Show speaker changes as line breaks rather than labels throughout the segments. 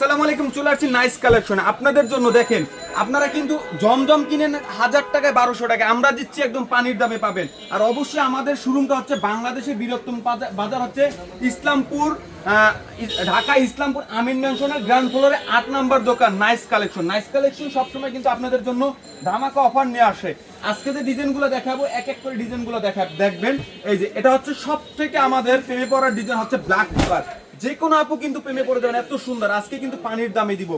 আসসালামু আলাইকুম, চলে আসছি নাইস কালেকশন আপনাদের জন্য দেখেন, আপনারা কিন্তু জমজম কিনেন হাজার টাকায় বারোশো টাকায়। আমরা দিচ্ছি একদম পানির দামে পাবেন। আর অবশ্যই আমাদের শোরুমটা হচ্ছে বাংলাদেশের বৃহত্তম বাজার হচ্ছে ইসলামপুর ঢাকা ইসলামপুর আমিন ম্যানশনের গ্রাউন্ড ফ্লোরে আট নাম্বার দোকান নাইস কালেকশন নাইস কালেকশন সবসময় কিন্তু আপনাদের জন্য ধামাকা অফার নিয়ে আসে। আজকে যে ডিজাইনগুলো দেখাবো, এক এক করে ডিজাইনগুলো দেখা দেখবেন। এই যে, এটা হচ্ছে সব থেকে আমাদের প্রেমে পড়ার ডিজাইন হচ্ছে ব্ল্যাক কালার যে কোনো আপু কিন্তু প্রেমে পড়ে যাবেন, এত সুন্দর। আজকে কিন্তু পানির দামে দিব।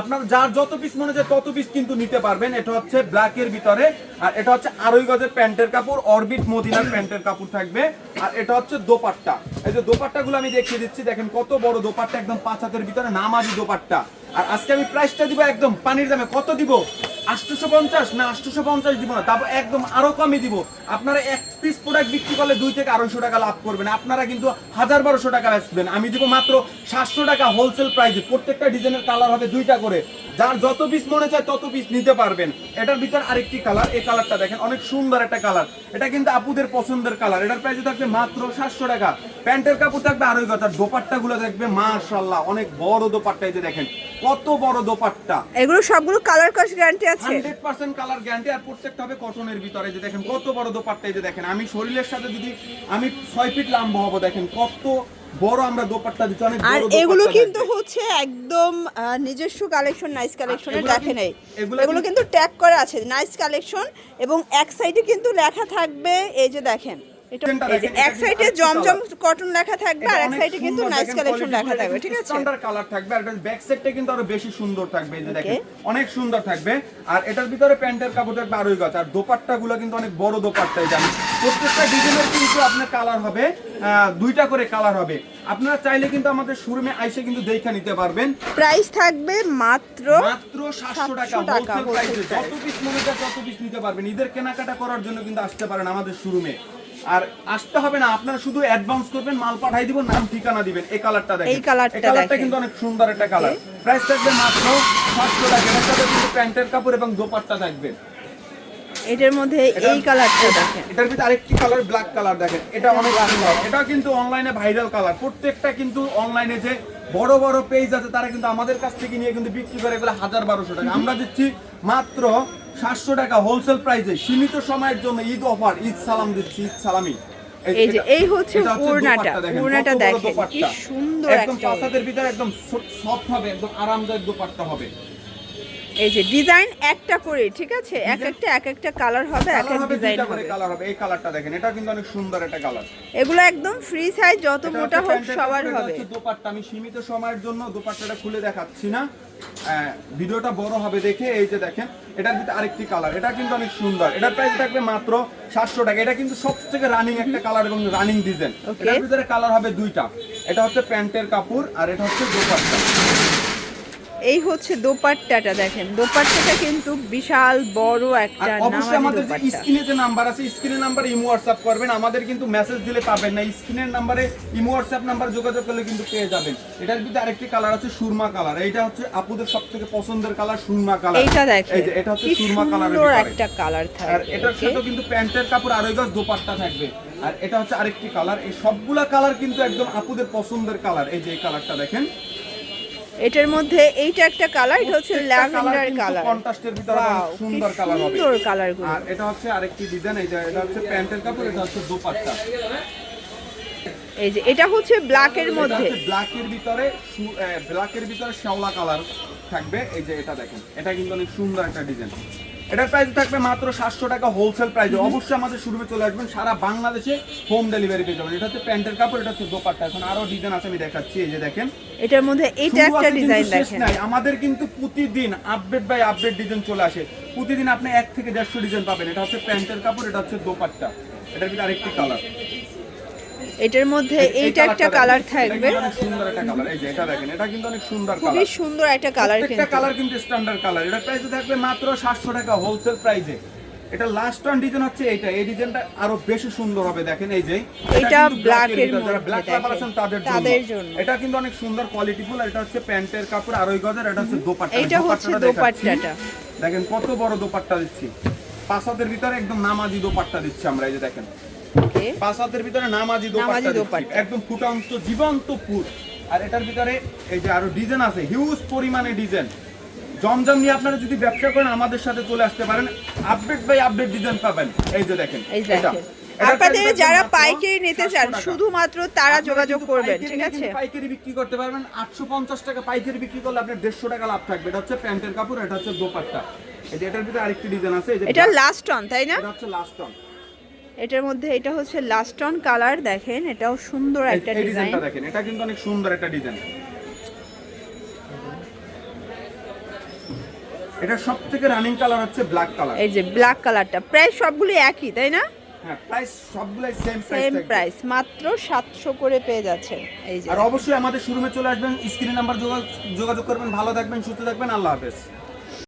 আপনার যার যত পিস মনে যায় তত পিস কিন্তু নিতে পারবেন। এটা হচ্ছে ব্ল্যাক এর ভিতরে, আর এটা হচ্ছে আড়াই গজের প্যান্টের কাপড়, অরবিট মদিনার প্যান্টের কাপড় থাকবে। আর এটা হচ্ছে দোপাট্টা। এই যে দোপাট্টা গুলো আমি দেখিয়ে দিচ্ছি, দেখেন কত বড় দোপাট্টা, একদম পাঁচ হাতের ভিতরে নামাজি দোপাট্টা। আর আজকে আমি প্রাইসটা দিব একদম পানির দামে। কত দিব? আটশোশো পঞ্চাশ? না, আটশোশো পঞ্চাশ দিব না। তারপর একদম আরও কমই দিব। আপনারা এক পিস প্রোডাক্ট বিক্রি করলে দুই থেকে আড়াইশো টাকা লাভ করবেন। আপনারা কিন্তু হাজার বারোশো টাকা বেচবেন। আমি দিব মাত্র সাতশো টাকা হোলসেল প্রাইসে প্রত্যেকটা ডিজাইনের কালার হবে দুইটা করে। যার যত পিস মনে চায় তত পিস নিতে পারবেন। এটার ভিতর আরেকটি কালার এই কালারটা দেখেন, অনেক সুন্দর একটা কালার এটা কিন্তু আপুদের পছন্দের কালার এটার প্রাইস থাকবে মাত্র সাতশো টাকা। প্যান্টের কাপড় থাকবে আড়াই কথা দোপাট্টা গুলো দেখবে মাশাল্লাহ অনেক বড় দোপাট্টা এই যে দেখেন, কত বড় দোপাট্টা।
এগুলো সবগুলো কালার কস গ্যারান্টি আছে
হান্ড্রেড পার্সেন্ট কালার গ্যারান্টি আর প্রত্যেকটা হবে কটনের ভিতরে। যে দেখেন কত বড় দোপাট্টা এই যে দেখেন। আমি শরীরের সাথে যদি আমি ছয় ফিট লম্বা হব দেখেন কত বড় আমরা দোপাট্টা অনেক
আর এগুলো কিন্তু হচ্ছে একদম নিজস্ব কালেকশন নাইস কালেকশনের
এগুলো
দেখে নেই।
এগুলো কিন্তু
ট্যাগ করা আছে নাইস কালেকশন এবং এক সাইডে কিন্তু লেখা থাকবে এই যে দেখেন। এক সাইডে জমজম কটন লেখা থাকবে আর এক সাইডে কিন্তু নাইস কালেকশন লেখা থাকবে ঠিক আছে?
স্ট্যান্ডার্ড কালার থাকবে আর ব্যাক সাইডটা কিন্তু আরও বেশি সুন্দর থাকবে এই যে দেখেন। অনেক সুন্দর থাকবে। আর এটার ভিতরে প্যান্টের কাপড় থাকবে আর দোপাট্টা গুলো কিন্তু অনেক বড় দোপাট্টা এই প্রত্যেকটা ডিজাইনের কিন্তু আপনার কালার হবে দুইটা করে কালার হবে। আপনারা চাইলে কিন্তু আমাদের শোরুমে আইসে কিন্তু দেখে নিতে পারবেন।
প্রাইস থাকবে মাত্র
মাত্র সাতশো টাকা
700 টাকা
হোলসেল প্রাইসে যত পিস মনে তত পিস নিতে পারবেন। ঈদের কেনাকাটা করার জন্য কিন্তু আসতে পারেন আমাদের শোরুমে আর আসতে হবে না আপনারা শুধু অ্যাডভান্স করবেন মাল পাঠাই দিব নাম ঠিকানা দিবেন। এই কালারটা দেখেন।
এই
কালারটা
দেখেন।
কিন্তু অনেক সুন্দর একটা কালার প্রাইস থাকবে মাত্র সাতশো টাকা। এটার সাথে কিন্তু প্যান্টের কাপড় এবং দোপাট্টা থাকবে।
এটার মধ্যে এই কালারটা দেখেন।
এটার ভিতরে আরেকটি কালার ব্ল্যাক কালার দেখেন। এটা অনেক সুন্দর। এটা কিন্তু অনলাইনে ভাইরাল কালার প্রত্যেকটা কিন্তু অনলাইনে যে বড় বড় পেজ আছে তারা কিন্তু আমাদের কাছ থেকে নিয়ে কিন্তু বিক্রি করে এগুলো হাজার বারোশো টাকা। আমরা দিচ্ছি মাত্র সাতশো টাকা হোলসেল প্রাইসে সীমিত সময়ের জন্য ঈদ অফার ঈদ সালাম দিচ্ছি ঈদ সালামি।
এই যে এই হচ্ছে ওড়নাটা ওড়নাটা দেখেন কি সুন্দর
একদম পাঁচাতের ভিতরে একদম সফট হবে একদম আরামদায়ক দোপাট্টা হবে।
এই যে ডিজাইন একটা করে ঠিক আছে? এক একটা এক একটা কালার হবে এক এক ডিজাইন হবে।
কালার হবে। এই কালারটা দেখেন এটা কিন্তু অনেক সুন্দর একটা কালার।
এগুলো একদম ফ্রি সাইজ যত মোটা হোক সবার হবে।
দোপাট্টা। আমি সীমিত সময়ের জন্য দোপাট্টাটা খুলে দেখাচ্ছি না। ভিডিওটা বড় হবে দেখে এই যে দেখেন এটার ভিতরে আরেকটি কালার। এটা কিন্তু অনেক সুন্দর। এটার প্রাইস থাকবে মাত্র সাতশো টাকা। এটা কিন্তু সব থেকে রানিং একটা কালার এবং রানিং ডিজাইন. এটার ভিতরে কালার হবে দুইটা। এটা হচ্ছে প্যান্টের কাপড় আর এটা হচ্ছে দোপাট্টা।
এই হচ্ছে দোপাট্টাটা দেখেন। দোপাট্টাটা কিন্তু বিশাল বড়
আর
একটা
অবশ্যই আমাদের যে স্ক্রিনে যে নাম্বার আছে স্ক্রিনের নাম্বারে ইমো হোয়াটসঅ্যাপ করবেন। আমাদের কিন্তু মেসেজ দিলে পাবেন না। স্ক্রিনের নাম্বারে ইমো হোয়াটসঅ্যাপ নাম্বার যোগাযোগ করলে কিন্তু পেয়ে যাবেন। এটার ভিতরে আরেকটি কালার আছে সুরমা কালার এইটা হচ্ছে আপুদের সবথেকে পছন্দের কালার সুরমা কালার
এইটা দেখেন
এই যে এটা হচ্ছে সুরমা কালারের
একটা কালার
থাকে
আর
এটার সাথে কিন্তু প্যান্টের কাপড় আড়াই গজ দোপাট্টা থাকবে। আর এটা হচ্ছে আরেকটি কালার এই সবগুলা কালার কিন্তু একদম আপুদের পছন্দের কালার এই যে এই কালারটা দেখেন
এটার মধ্যে এইটা একটা কালার এটা হচ্ছে ল্যাভেন্ডার কালার
কন্ট্রাস্টের ভিতরে সুন্দর কালার হবে।
সুন্দর কালারগুলো।
আর এটা হচ্ছে আরেকটি ডিজাইন এই যে এটা হচ্ছে প্যান্টের কাপড় এটা হচ্ছে দোপাট্টা।
এই যে এটা হচ্ছে ব্ল্যাক এর মধ্যে।
ব্ল্যাকের ভিতরে ব্ল্যাকের ভিতরে শ্যাওলা কালার থাকবে। এই যে এটা দেখেন এটা কিন্তু অনেক সুন্দর একটা ডিজাইন এটার প্রাইস থাকবে মাত্র সাতশো টাকা হোলসেল প্রাইসে অবশ্যই আমাদের শুরুতে চলে আসবেন সারা বাংলাদেশে হোম ডেলিভারি পেয়ে যাবেন। এটা হচ্ছে প্যান্টের কাপড় এটা হচ্ছে দোপাট্টা। এখন আরও ডিজাইন আছে আমি দেখাচ্ছি এই যে দেখেন।
এটার মধ্যে এইটা একটা ডিজাইন দেখেন।
আমাদের কিন্তু প্রতিদিন আপডেট বাই আপডেট ডিজাইন চলে আসে। প্রতিদিন আপনি এক থেকে দেড়শো ডিজাইন পাবেন। এটা হচ্ছে প্যান্টের কাপড় এটা হচ্ছে দোপাট্টা। এটার ভিতরে আরেকটি কালার
এটার মধ্যে এইটা একটা কালার থাকবে।
এটা সুন্দর একটা কালার এই যে এটা দেখেন এটা কিন্তু অনেক সুন্দর
খুবই
কালার
সুন্দর একটা কালার কিন্তু।
কালার কিন্তু স্ট্যান্ডার্ড কালার এটা প্রাইসে থাকবে মাত্র 700 টাকা হোলসেল প্রাইসে এটা লাস্ট ওয়ান ডিজাইন হচ্ছে এইটা। এই ডিজাইনটা আরও বেশি সুন্দর হবে দেখেন এই যে।
এটা black এর
যারা ব্ল্যাক
দেখেন।
আছেন তাদের জন্য। এটা কিন্তু অনেক সুন্দর কোয়ালিটিফুল এটা হচ্ছে প্যান্টের কাপড় আড়াই গজের এটা হচ্ছে দোপাট্টা।
এটা হচ্ছে
দোপাট্টাটা। দেখেন কত বড় দোপাট্টা দিচ্ছি। পাঁচ হাতের ভিতরে একদম নামাজি দোপাট্টা দিচ্ছি আমরা এই যে দেখেন। পাঁচ হাতের ভিতরে নামাজি দোপাট্টা একদম ফুটান্ত জীবন্ত ফুট আর এটার ভিতরে এই যে আরও ডিজাইন আছে হিউজ পরিমাণে ডিজাইন। জমজম নিয়ে আপনারা যদি ব্যবসা করেন আমাদের সাথে চলে আসতে পারেন। আপডেট বাই আপডেট ডিজাইন পাবেন। এই যে দেখেন এটা।
আপনাদের যারা পাইকারি নিতে চান শুধুমাত্র তারা যোগাযোগ করবেন ঠিক আছে?
পাইকারি বিক্রি করতে পারবেন। আটশো পঞ্চাশ টাকা পাইকারি বিক্রি করলে আপনার দেড়শো টাকা লাভ থাকবে। এটা হচ্ছে প্যান্টের কাপড় এটা হচ্ছে দোপাট্টা। এই যে এটার ভিতরে আরেকটি ডিজাইন আছে এই যে
এটা লাস্ট অন তাই না?
এটা হচ্ছে লাস্ট অন
এটার মধ্যে এটা হচ্ছে লাস্ট অন কালার দেখেন এটাও সুন্দর একটা ডিজাইন
দেখেন এটা কিন্তু অনেক সুন্দর একটা ডিজাইন এটা সব থেকে রানিং কালার হচ্ছে ব্ল্যাক কালার
এই যে ব্ল্যাক কালারটা প্রায় সবগুলো একই তাই না?
হ্যাঁ প্রাইস সবগুলাই সেম
সেম
প্রাইস
প্রাইস মাত্র সাতশো করে পেয়ে যাচ্ছেন। এই যে
আর অবশ্যই আমাদের শোরুমে চলে আসবেন স্ক্রিন নাম্বার যোগাযোগ করবেন ভালো থাকবেন সুস্থ থাকবেন আল্লাহ হাফেজ।